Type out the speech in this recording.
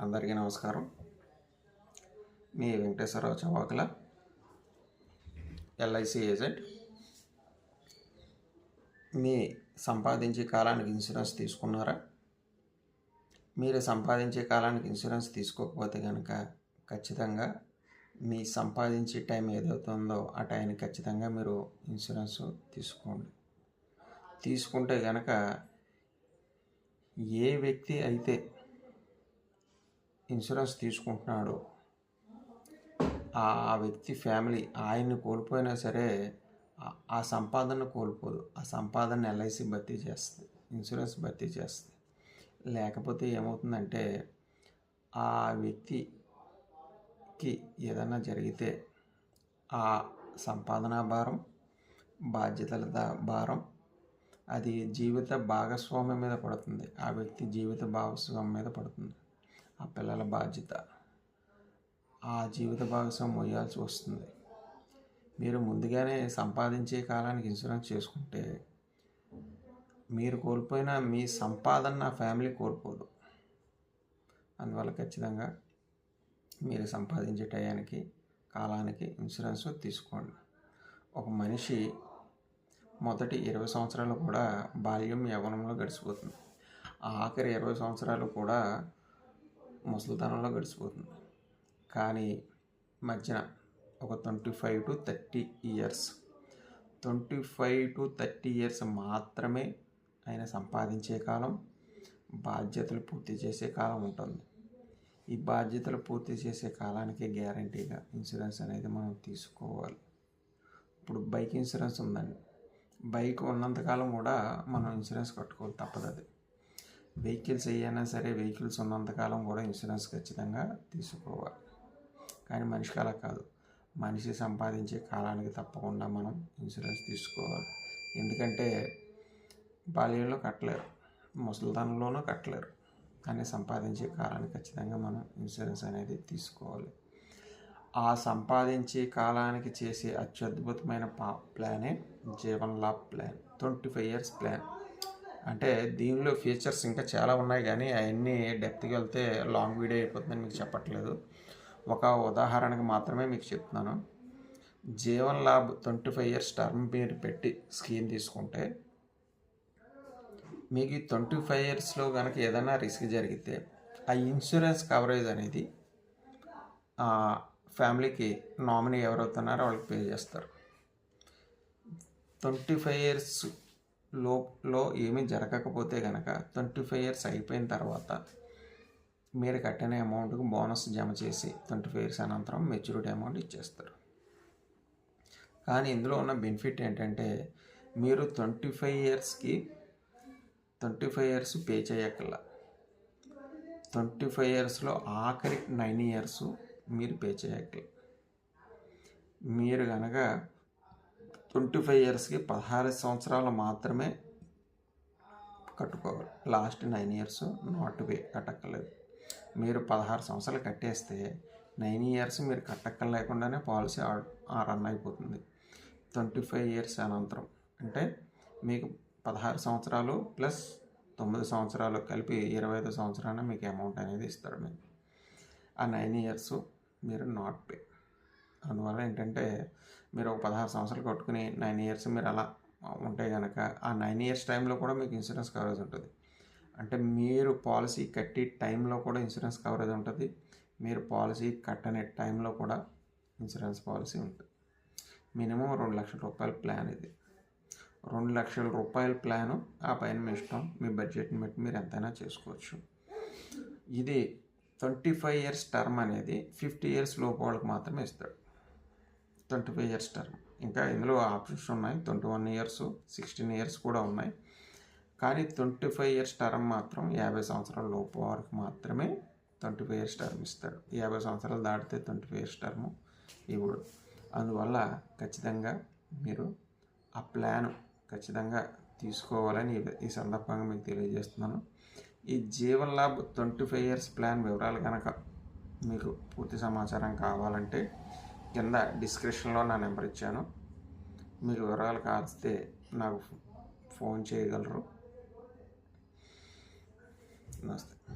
అందరికీ నమస్కారం. మీ వెంకటేశ్వరరావు చవాకుల ఎల్ఐసి ఏజెంట్ మీ సంపాదించే కాలానికి ఇన్సూరెన్స్ తీసుకున్నారా? మీరు సంపాదించే కాలానికి ఇన్సూరెన్స్ తీసుకోకపోతే కనుక ఖచ్చితంగా మీ సంపాదించే టైం ఏదవుతుందో ఆ టైంకి ఖచ్చితంగా మీరు ఇన్సూరెన్స్ తీసుకోండి. తీసుకుంటే కనుక ఏ వ్యక్తి అయితే ఇన్సూరెన్స్ తీసుకుంటున్నాడో. ఆ వ్యక్తి ఫ్యామిలీ ఆయన్ని కోల్పోయినా సరే ఆ- సంపాదన కోల్పోదు. ఆ సంపాదన ఎల్ఐసి భర్తీ చేస్తుంది ఇన్సూరెన్స్ భర్తీ చేస్తుంది. లేకపోతే ఏమవుతుందంటే ఆ వ్యక్తికి ఏదైనా జరిగితే ఆ సంపాదన భారం బాధ్యతల భారం అది జీవిత భాగస్వామ్యం మీద పడుతుంది. ఆ వ్యక్తి జీవిత భాగస్వామ్యం మీద పడుతుంది. ఆ పిల్లల బాధ్యత ఆ జీవిత భాగస్వామ్యం మొయ్యాల్సి వస్తుంది. మీరు ముందుగానే సంపాదించే కాలానికి ఇన్సూరెన్స్ చేసుకుంటే మీరు కోల్పోయిన మీ సంపాదన నా ఫ్యామిలీ కోల్పోదు. అందువల్ల ఖచ్చితంగా మీరు సంపాదించే టయానికి కాలానికి ఇన్సూరెన్స్ తీసుకోండి. ఒక మనిషి మొదటి ఇరవై సంవత్సరాలు కూడా బాల్యం యవ్వనంలో గడిచిపోతుంది. ఆ ఆఖరి ఇరవై సంవత్సరాలు కూడా ముసలితనంలో గడిచిపోతుంది. కానీ మధ్యన ఒక twenty five to thirty years twenty five to thirty years మాత్రమే ఆయన సంపాదించే కాలం బాధ్యతలు పూర్తి చేసే కాలం ఉంటుంది. ఈ బాధ్యతలు పూర్తి చేసే కాలానికి గ్యారంటీగా ఇన్సూరెన్స్ అనేది మనం తీసుకోవాలి. ఇప్పుడు బైక్ ఇన్సూరెన్స్ ఉందండి. బైక్ ఉన్నంతకాలం కూడా మనం ఇన్సూరెన్స్ కట్టుకోవాలి తప్పదు అది. వెహికల్స్ ఏవైనా సరే వెహికల్స్ ఉన్నంతకాలం కూడా ఇన్సూరెన్స్ ఖచ్చితంగా తీసుకోవాలి. కానీ మనిషికి అలా కాదు. మనిషి సంపాదించే కాలానికి తప్పకుండా మనం ఇన్సూరెన్స్ తీసుకోవాలి. ఎందుకంటే బాల్యంలో కట్టలేరు. ముసలితనంలోనూ కట్టలేరు. కానీ సంపాదించే కాలానికి ఖచ్చితంగా మనం ఇన్సూరెన్స్ అనేది తీసుకోవాలి. ఆ సంపాదించే కాలానికి చేసే అత్యద్భుతమైన ప్లానే Jeevan Labh plan. Twenty five years plan. అంటే దీనిలో ఫీచర్స్ ఇంకా చాలా ఉన్నాయి కానీ అవన్నీ డెప్త్కి వెళ్తే లాంగ్ వీడియో అయిపోతుందని మీకు చెప్పట్లేదు. ఒక ఉదాహరణకు మాత్రమే మీకు చెప్తున్నాను. Jeevan Labh twenty five years term మీరు పెట్టి స్కీమ్ తీసుకుంటే మీకు ట్వంటీ ఫైవ్ ఇయర్స్లో కనుక ఏదైనా రిస్క్ జరిగితే ఆ ఇన్సూరెన్స్ కవరేజ్ అనేది ఆ ఫ్యామిలీకి నామినీ ఎవరవుతున్నారో వాళ్ళకి పే చేస్తారు. ట్వంటీ ఫైవ్ ఇయర్స్ లోలో ఏమీ జరగకపోతే కనుక ట్వంటీ ఫైవ్ ఇయర్స్ అయిపోయిన తర్వాత మీరు కట్టిన అమౌంట్కి బోనస్ జమ చేసి ట్వంటీ ఫైవ్ ఇయర్స్ అనంతరం మెచ్యూరిటీ అమౌంట్ ఇచ్చేస్తారు. కానీ ఇందులో ఉన్న బెనిఫిట్ ఏంటంటే మీరు ట్వంటీ ఫైవ్ ఇయర్స్కి ట్వంటీ ఫైవ్ ఇయర్స్ పే చేయక్కల ట్వంటీ ఫైవ్ ఇయర్స్లో ఆఖరి నైన్ ఇయర్స్ మీరు పే చేయక్కల మీరు కనుక ట్వంటీ ఫైవ్ ఇయర్స్కి పదహారు సంవత్సరాలు మాత్రమే కట్టుకోవాలి. Last nine years not pay కట్టక్కర్లేదు. మీరు పదహారు సంవత్సరాలు కట్టేస్తే నైన్ ఇయర్స్ మీరు కట్టక్కర్ లేకుండానే పాలసీ రన్ అయిపోతుంది. ట్వంటీ ఫైవ్ ఇయర్స్ అనంతరం. అంటే మీకు పదహారు సంవత్సరాలు ప్లస్ తొమ్మిది సంవత్సరాలు కలిపి ఇరవై ఐదు సంవత్సరాన మీకు అమౌంట్ అనేది ఇస్తారు మీకు ఆ నైన్ ఇయర్స్ మీరు నాట్ పే అందువల్ల ఏంటంటే మీరు ఒక పదహారు సంవత్సరాలు కట్టుకుని నైన్ ఇయర్స్ మీరు అలా ఉంటే కనుక ఆ నైన్ ఇయర్స్ టైంలో కూడా మీకు ఇన్సూరెన్స్ కవరేజ్ ఉంటుంది. అంటే మీరు పాలసీ కట్టి టైంలో కూడా ఇన్సూరెన్స్ కవరేజ్ ఉంటుంది. మీరు పాలసీ కట్టని టైంలో కూడా ఇన్సూరెన్స్ పాలసీ ఉంటుంది. మినిమం రెండు లక్షల రూపాయల ప్లాన్ ఇది. రెండు లక్షల రూపాయల ప్లాను ఆ పైన మీ ఇష్టం మీ బడ్జెట్ని బట్టి మీరు ఎంతైనా చేసుకోవచ్చు. ఇది ట్వంటీ ఫైవ్ ఇయర్స్ టర్మ్ అనేది ఫిఫ్టీ ఇయర్స్ లోపు వాళ్ళకి మాత్రమే ఇస్తాడు. Twenty five years term. ఇంకా ఇందులో ఆప్షన్స్ ఉన్నాయి. Twenty one years sixteen years కూడా ఉన్నాయి. కానీ ట్వంటీ ఫైవ్ ఇయర్స్ టర్మ్ మాత్రం యాభై సంవత్సరాల లోపు వరకు మాత్రమే ట్వంటీ ఫైవ్ ఇయర్స్ టర్మ్ ఇస్తాడు. యాభై సంవత్సరాలు దాటితే ట్వంటీ ఫైవ్ ఇయర్స్ టర్మ్ ఇవ్వడు. అందువల్ల ఖచ్చితంగా మీరు ఆ ప్లాన్ ఖచ్చితంగా తీసుకోవాలని ఈ- సందర్భంగా మీకు తెలియజేస్తున్నాను. ఈ Jeevan Labh twenty five years plan వివరాలు కనుక మీకు పూర్తి సమాచారం కావాలంటే కింద డిస్క్రిప్షన్లో నా నెంబర్ ఇచ్చాను. మీకు వివరాలు కాస్తే నాకు ఫోన్ చేయగలరు. నమస్తే.